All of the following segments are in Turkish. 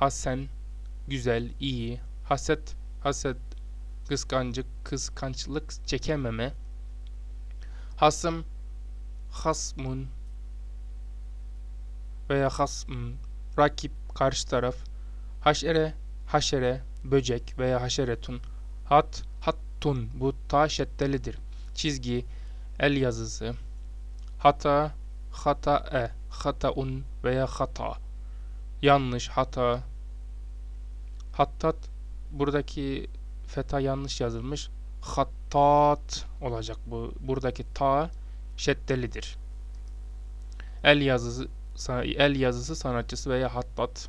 hasen, güzel, iyi, haset, haset, kıskancık, kıskançlık çekememe, hasım, hasmun veya hasm, rakip, karşı taraf, haşere, haşere, böcek veya haşeretun, hat, hattun, bu ta şeddelidir, çizgi, el yazısı, hata, hatae, hataun veya hata, yanlış, hata, hattat, buradaki feta yanlış yazılmış, hattat olacak bu, buradaki ta şeddelidir. El yazısı, el yazısı sanatçısı veya hattat,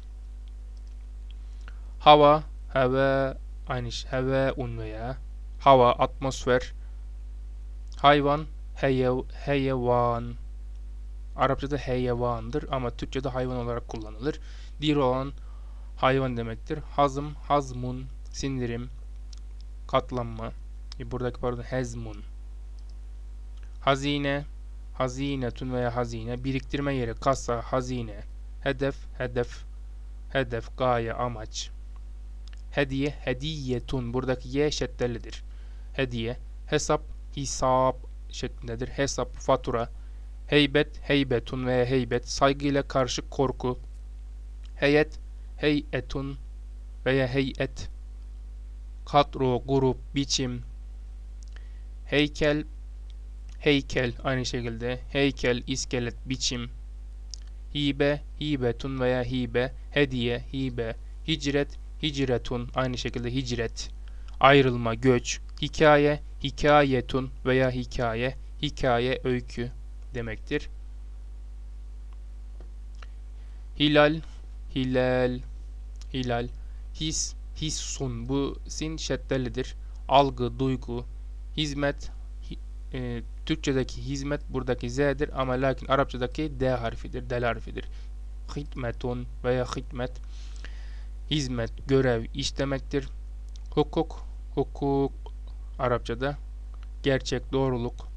hava, heve, aynı şey, heve un veya hava, atmosfer, hayvan, heyev, heyevan, Arapçada heyvandır ama Türkçe'de hayvan olarak kullanılır. Dir olan hayvan demektir. Hazım, hazmun, sindirim, katlanma. E, Buradaki pardon hezmun. Hazine, hazinetun veya hazine. Biriktirme yeri, kasa, hazine. Hedef, hedef. Hedef, gaye, amaç. Hediye, hediyetun. Buradaki ye şeddelidir. Hediye, hesap, hisap şeklindedir. Hesap, fatura. Heybet, heybetun veya heybet. Saygıyla karşı korku. Heyet, heyetun veya heyet. Kadro, grup, biçim. Heykel, heykel aynı şekilde. Heykel, iskelet, biçim. Hibe, hibetun veya hibe. Hediye, hibe. Hicret, hicretun aynı şekilde hicret. Ayrılma, göç. Hikaye, hikayetun veya hikaye. Hikaye, öykü demektir. Hilal, hilal, hilal. His, hissun. Bu sin şeddelidir. Algı, duygu. Hizmet, hi- e, Türkçedeki hizmet buradaki z'dir ama lakin Arapçadaki d harfidir, del harfidir. Hikmetun veya hikmet. Hizmet, görev, iş demektir. Hukuk, hukuk Arapçada gerçek, doğruluk.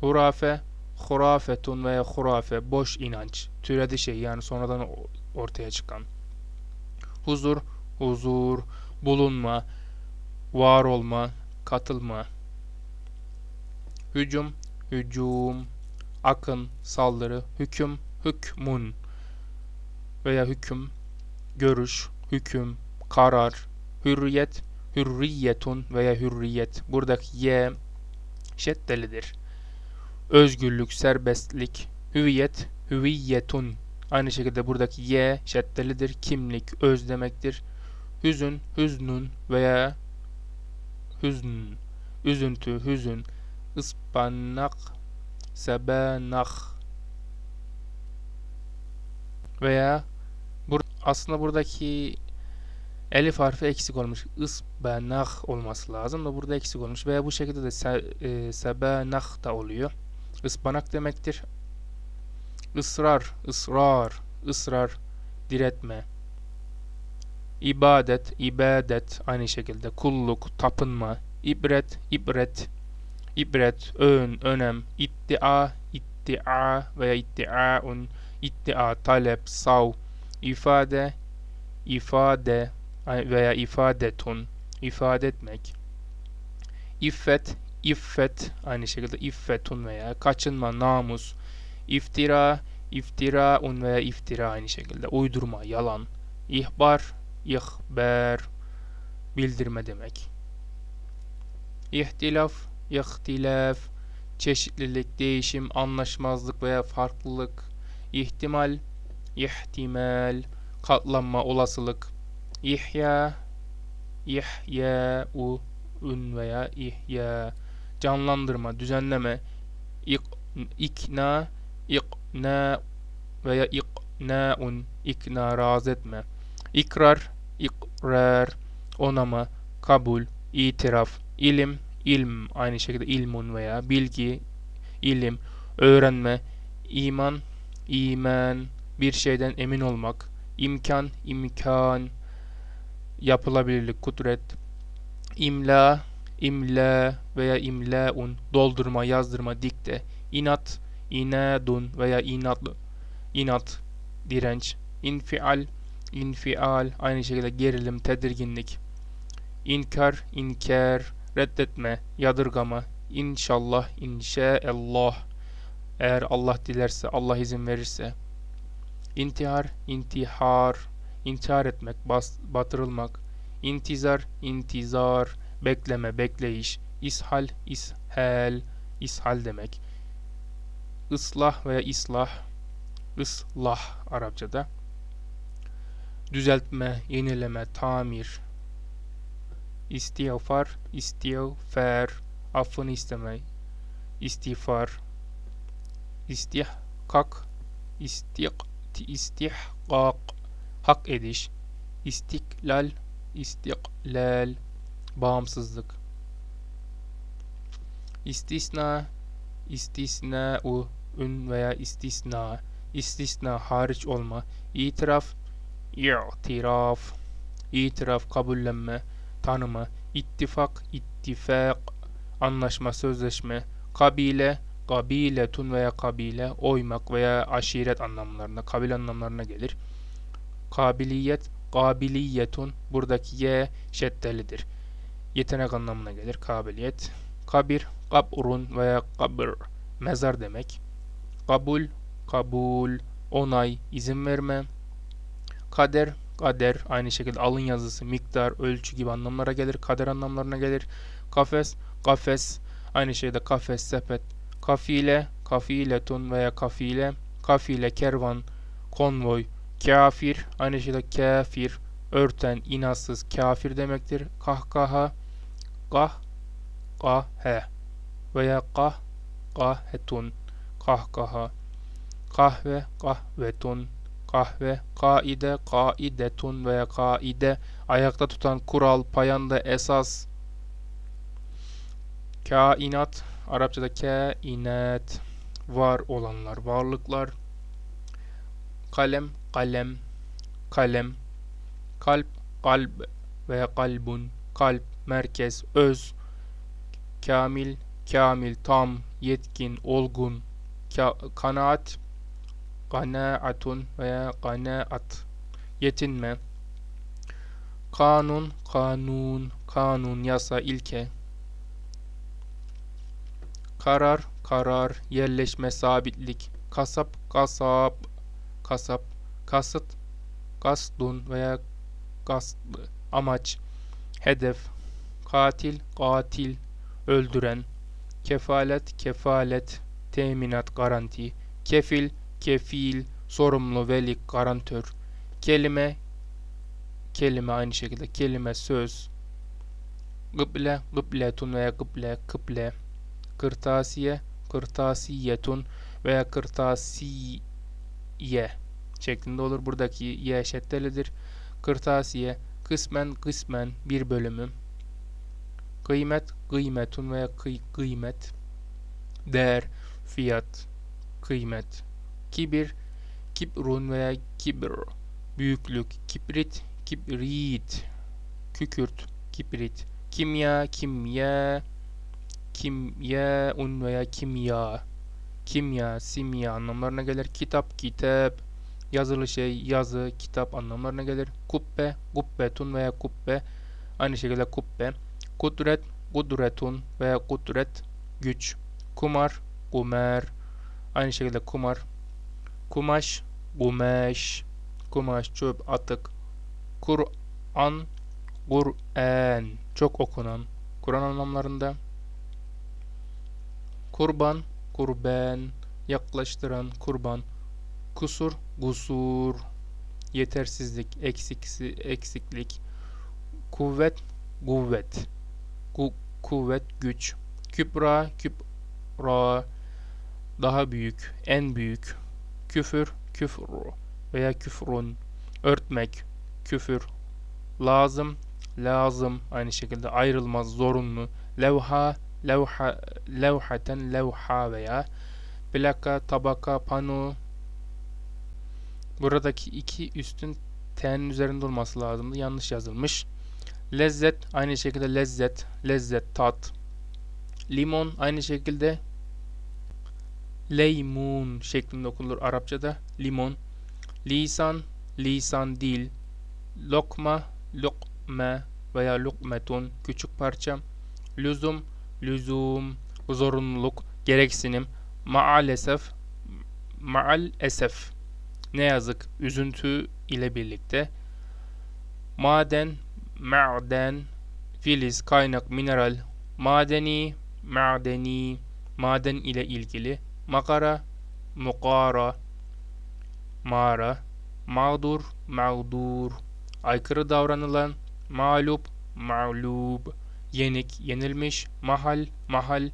Hurafe, hurafetun veya hurafe, boş inanç, türedi şey yani sonradan ortaya çıkan. Huzur, huzur, bulunma, var olma, katılma. Hücum, hücum, akın, saldırı, hüküm, hükmun veya hüküm, görüş, hüküm, karar, hürriyet, hürriyetun veya hürriyet. Buradaki ye şeddelidir. Özgürlük, serbestlik, hüviyet, hüviyetun. Aynı şekilde buradaki ye şeddelidir. Kimlik, öz demektir. Hüzün, hüznün veya hüzn, üzüntü, hüzün, ıspanak, sebanak veya bur aslında buradaki elif harfi eksik olmuş. Isbanak olması lazım da burada eksik olmuş. Veya bu şekilde de se, e, sebanak da oluyor. Ispanak demektir. Israr, ısrar, ısrar, diretme. İbadet, ibadet aynı şekilde. Kulluk, tapınma. İbret, ibret. İbret, ön, önem. İddia, iddia veya iddiaun. İddia, talep, sav. ifade, ifade veya ifadetun. ifade etmek. İffet, iffet aynı şekilde iffetun veya kaçınma, namus, iftira, iftiraun veya iftira aynı şekilde uydurma, yalan, ihbar, ihbar, bildirme demek. İhtilaf, ihtilaf, çeşitlilik, değişim, anlaşmazlık veya farklılık, ihtimal, ihtimal, katlanma, olasılık, ihya, ihya, u, ün veya ihya, canlandırma, düzenleme, ik, ikna, ikna veya iknaun, ikna, razı etme, ikrar, ikrar, onama, kabul, itiraf, ilim, ilm, aynı şekilde ilmun veya bilgi, ilim, öğrenme, iman, iman, bir şeyden emin olmak, imkan, imkan, yapılabilirlik, kudret, imla, imla veya imlaun, doldurma, yazdırma, dikte, inat, inadun veya inat, inat, direnç, infial, infial aynı şekilde gerilim, tedirginlik. İnkar, inkar, reddetme, yadırgama. İnşallah, inşallah. Eğer Allah dilerse, Allah izin verirse. İntihar, intihar, intihar etmek, bas, batırılmak. İntizar, intizar, bekleme, bekleyiş. İshal, ishal, ishal demek. Islah veya islah, ıslah Arapçada. Düzeltme, yenileme, tamir. İstiğfar, istiğfar, affını isteme. İstiğfar, istihkak, istik, istihkak, hak ediş. İstiklal, istiklal, bağımsızlık. İstisna, istisna u ün veya istisna, istisna hariç olma, itiraf, i'tiraf, itiraf kabullenme, tanıma, ittifak, ittifak, anlaşma, sözleşme, kabile, kabiletun veya kabile, oymak veya aşiret anlamlarına, kabile anlamlarına gelir. Kabiliyet, kabiliyetun, buradaki ye şeddelidir. Yetenek anlamına gelir, kabiliyet. Kabir, kabrun veya kabr, mezar demek. Kabul, kabul, onay, izin verme. Kader, kader, aynı şekilde alın yazısı, miktar, ölçü gibi anlamlara gelir. Kader anlamlarına gelir. Kafes, kafes, aynı şekilde kafes, sepet. Kafile, kafiletun veya kafile. Kafile, kervan, konvoy. Kafir, aynı şekilde kafir, örten, inatsız, kafir demektir. Kahkaha, kah, kahe veya kah, kahetun, kahkaha. Kahve, kahvetun, kahve, kaide, kaidetun veya kaide, ayakta tutan kural, payanda, esas. Kainat, Arapçada kainat, var olanlar, varlıklar. Kalem, kalem, kalem. Kalp, kalb veya kalbun, kalp, merkez, öz. Kamil, kamil, tam, yetkin, olgun. Ka kanaat, kanaatun veya kanaat. Yetinme. Kanun kanun kanun yasa ilke. Karar karar yerleşme sabitlik. Kasap kasap kasap kasıt kasdun veya kasdı amaç. Hedef katil katil öldüren. Kefalet kefalet teminat garanti. Kefil kefil, sorumlu, veli, garantör, kelime, kelime aynı şekilde, kelime, söz, gıble, gıbletun veya gıble, kıble, kırtasiye, kırtasiyetun veya kırtasiye şeklinde olur. Buradaki ye şeddelidir. Kırtasiye, kısmen, kısmen bir bölümü, kıymet, kıymetun veya kıy, kıymet, değer, fiyat, kıymet, kibir, kibrun veya kibr, büyüklük, kibrit, kibrit, kükürt, kibrit, kimya, kimya, kimya un veya kimya, kimya, simya anlamlarına gelir. Kitap, kitap, yazılı şey, yazı, kitap anlamlarına gelir. Kubbe, kubbetun veya kubbe, aynı şekilde kubbe. Kudret, kudretun veya kudret, güç. Kumar, kumer, aynı şekilde kumar, kumaş, kumaş, kumaş, çöp, atık, Kur'an, Kur'an, çok okunan, Kur'an anlamlarında, kurban, kurban, yaklaştıran, kurban, kusur, gusur, yetersizlik, eksiksi, eksiklik, kuvvet, kuvvet, Ku, kuvvet, güç, kübra, kübra, daha büyük, en büyük, küfür, küfür veya küfrun, örtmek, küfür, lazım, lazım, aynı şekilde ayrılmaz, zorunlu, levha, levha, levhaten, levha veya plaka, tabaka, pano, buradaki iki üstün t'nin üzerinde olması lazımdı, yanlış yazılmış. Lezzet, aynı şekilde lezzet, lezzet, tat, limon, aynı şekilde leymun şeklinde okunur Arapçada. Limon. Lisan, lisan dil, lokma, lokme veya lukmetun küçük parça, lüzum, lüzum, zorunluluk, gereksinim, maalesef, maalesef, ne yazık, üzüntü ile birlikte, maden, ma'den, filiz, kaynak, mineral, madeni, ma'deni, maden ile ilgili, makara, mukara, mağara, mağdur, mağdur, aykırı davranılan, mağlup, mağlub, yenik, yenilmiş, mahal, mahal,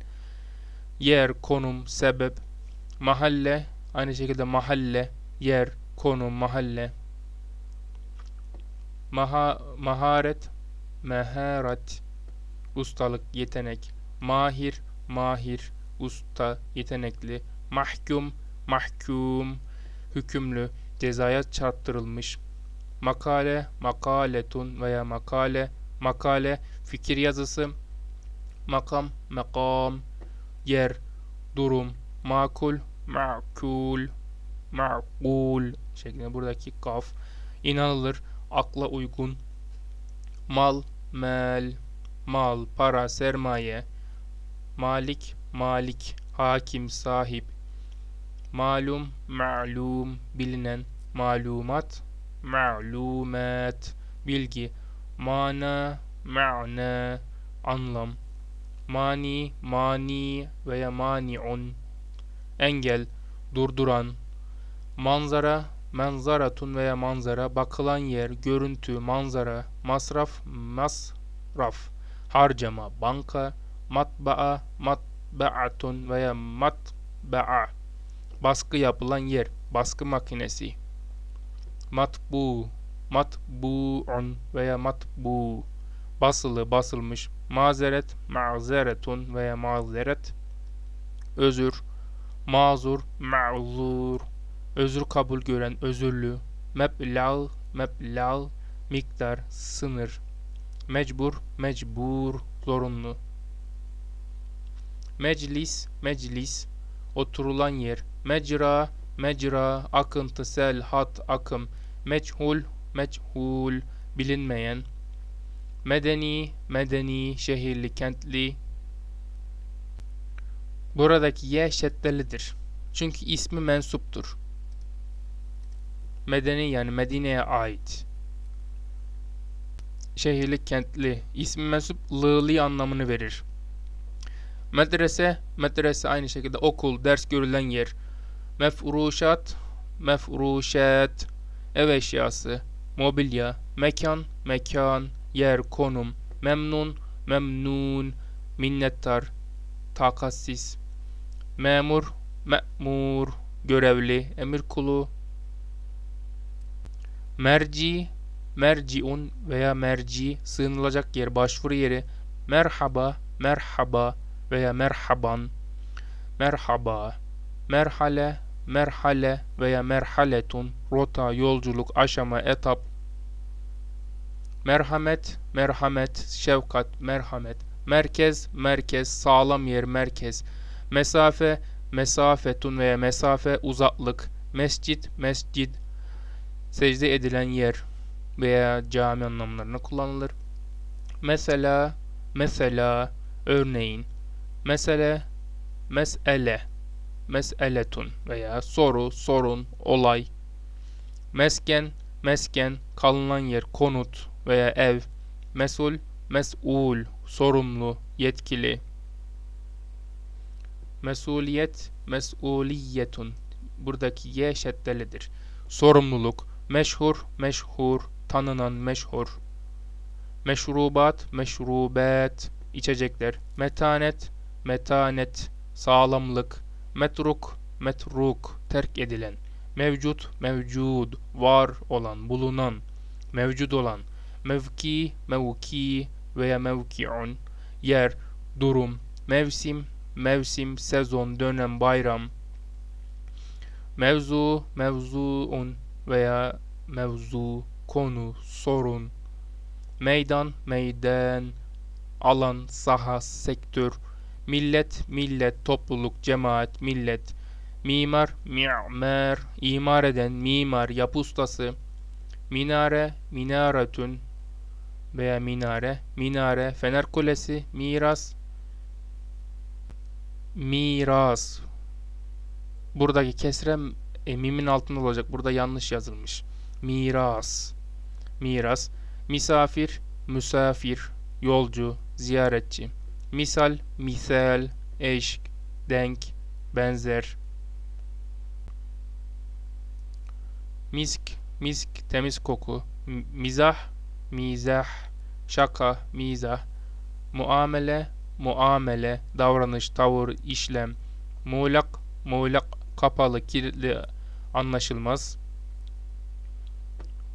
yer, konum, sebep, mahalle, aynı şekilde mahalle, yer, konum, mahalle, maha, maharet, meharet, ustalık, yetenek, mahir, mahir, usta, yetenekli, mahkum, mahkum, hükümlü, cezaya çarptırılmış, makale, makaletun veya makale, makale, fikir yazısı, makam, makam, yer, durum, makul, makul, makul şeklinde buradaki kaf, inanılır, akla uygun, mal, mel, mal, para, sermaye, malik, malik, hakim, sahip, malum, ma'lum, bilinen, malumat, ma'lumat, bilgi, mana, ma'na, anlam, mani, mani veya maniun, engel, durduran, manzara, manzaratun veya manzara, bakılan yer, görüntü, manzara, masraf, masraf, harcama, banka, matbaa, matbaatun veya matbaa, baskı yapılan yer, baskı makinesi, matbu, matbuun veya matbu, basılı, basılmış, mazeret, mazeretun veya mazeret, özür, mazur, ma'zur, özür kabul gören, özürlü, meblağ, meblağ, miktar, sınır, mecbur, mecbur, zorunlu, meclis, meclis, oturulan yer, mecra, mecra, akıntı, sel, hat, akım, meçhul, meçhul, bilinmeyen, medeni, medeni, şehirli, kentli. Buradaki ye şeddelidir. Çünkü ismi mensuptur. Medeni yani Medine'ye ait. Şehirli, kentli. İsmi mensup lığlı anlamını verir. Medrese, medrese aynı şekilde okul, ders görülen yer. Mefruşat, mefruşat, ev eşyası, mobilya, mekan, mekan, yer, konum, memnun, memnun, minnettar, takassiz, memur, me'mur, görevli, emir kulu, merci, merciun veya merci, sığınılacak yer, başvuru yeri, merhaba, merhaba veya merhaban, merhaba, merhale, merhale veya merhaletun, rota, yolculuk, aşama, etap, merhamet, merhamet, şefkat, merhamet, merkez, merkez, sağlam yer, merkez, mesafe, mesafetun veya mesafe, uzaklık, mescit, mescid, secde edilen yer veya cami anlamlarına kullanılır. Mesela, mesela, örneğin, mesele, mesele, meseletun veya soru, sorun, olay. Mesken, mesken, kalınan yer, konut veya ev. Mesul, mes'ul, sorumlu, yetkili. Mesuliyet, mes'uliyetun. Buradaki ye şeddelidir. Sorumluluk, meşhur, meşhur, tanınan, meşhur. Meşrubat, meşrubet, içecekler. Metanet, metanet, sağlamlık metruk, metruk, terk edilen, mevcut, mevcud, var olan, bulunan, mevcut olan, mevki, mevki veya mevkiun, yer, durum, mevsim, mevsim, sezon, dönem, bayram, mevzu, mevzuun veya mevzu, konu, sorun, meydan, meydan, alan, saha, sektör, millet, millet, topluluk, cemaat, millet, mimar, mi'mer, imar eden, mimar, yapı ustası, minare, minaretun veya minare, minare, fener kulesi, miras, miras. Buradaki kesre e, mimin altında olacak. Burada yanlış yazılmış. Miras. Miras. Misafir, müsafir, yolcu, ziyaretçi. Misal, misal, eşk, denk, benzer. Misk, misk, temiz koku. Mizah, mizah, şaka, mizah. Muamele, muamele, davranış, tavır, işlem. Muğlak, muğlak, kapalı, kilitli, anlaşılmaz.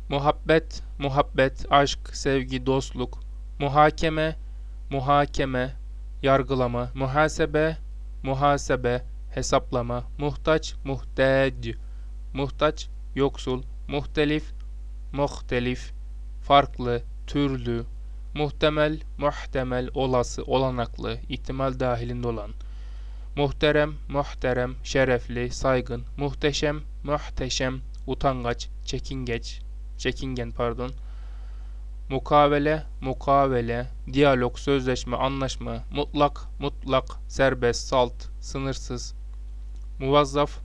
Muhabbet, muhabbet, aşk, sevgi, dostluk. Muhakeme, muhakeme, yargılama. Muhasebe, muhasebe, hesaplama. Muhtaç, muhtaç, muhtaç, yoksul. Muhtelif, muhtelif, farklı, türlü. Muhtemel, muhtemel, olası, olanaklı, ihtimal dahilinde olan. Muhterem, muhterem, şerefli, saygın. Muhteşem, muhteşem, utangaç, çekingeç, çekingen pardon. Mukavele, mukavele, diyalog, sözleşme, anlaşma, mutlak, mutlak, serbest, salt, sınırsız. Muvazzaf,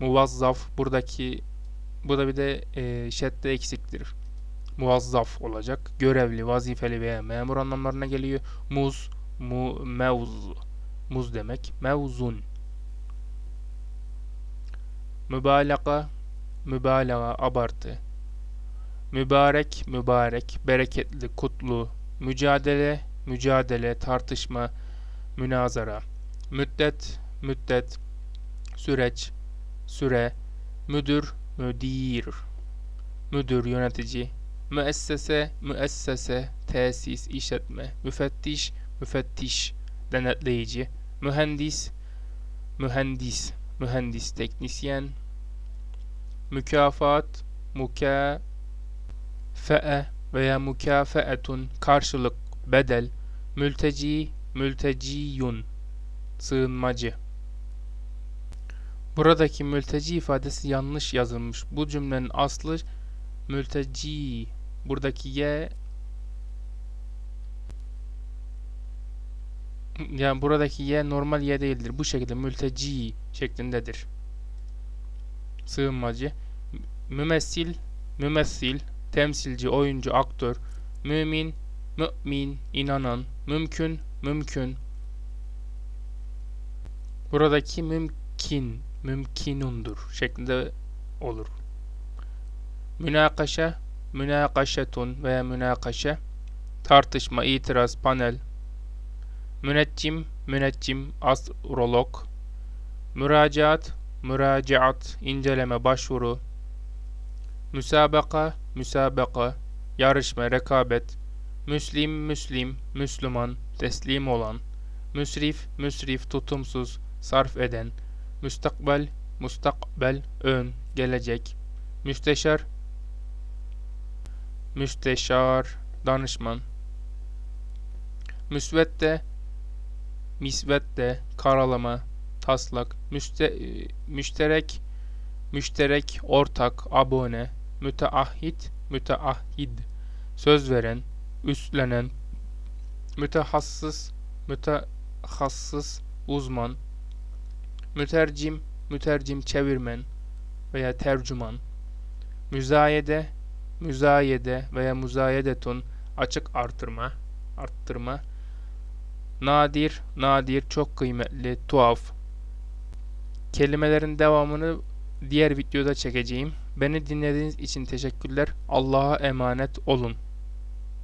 muvazzaf, buradaki, burada bir de e, şedde eksiktir. Muvazzaf olacak. Görevli, vazifeli veya memur anlamlarına geliyor. Muz, mu, mevz, muz demek. Mevzun. Mübalağa, mübalağa, abartı. Mübarek, mübarek, bereketli, kutlu. Mücadele, mücadele, tartışma, münazara. Müddet, müddet, süreç, süre. Müdür, müdir. Müdür, yönetici. Müessese, müessese, tesis, işletme. Müfettiş, müfettiş, denetleyici. Mühendis, mühendis, mühendis, teknisyen. Mükafat, muka fe'e veya mükafeetun karşılık, bedel, mülteci, mülteciyun, sığınmacı. Buradaki mülteci ifadesi yanlış yazılmış. Bu cümlenin aslı mülteci. Buradaki ye yani buradaki ye normal ye değildir. Bu şekilde mülteci şeklindedir. Sığınmacı. Mümessil, mümessil, temsilci, oyuncu, aktör, mümin, mümin, inanan, mümkün, mümkün. Buradaki mümkün, mümkinundur şeklinde olur. Münakaşa, münakaşetun veya münakaşe, tartışma, itiraz, panel. Müneccim, müneccim, astrolog. Müracaat, müracaat, inceleme, başvuru. Müsabaka, müsabaka, yarışma, rekabet. Müslim, müslim, Müslüman, teslim olan. Müsrif, müsrif, tutumsuz, sarf eden. Müstakbel, mustakbel, ön, gelecek. Müsteşar, müsteşar, danışman. Müsvedde, misvedde, karalama, taslak. Müste, müşterek, müşterek, ortak, abone. Müteahhit, müteahhid. Söz veren, üstlenen. Mütehassıs, mütehassıs, uzman. Mütercim, mütercim, çevirmen veya tercüman. Müzayede, müzayede veya müzayedetun açık artırma, arttırma. Nadir, nadir, çok kıymetli, tuhaf. Kelimelerin devamını diğer videoda çekeceğim. Beni dinlediğiniz için teşekkürler. Allah'a emanet olun.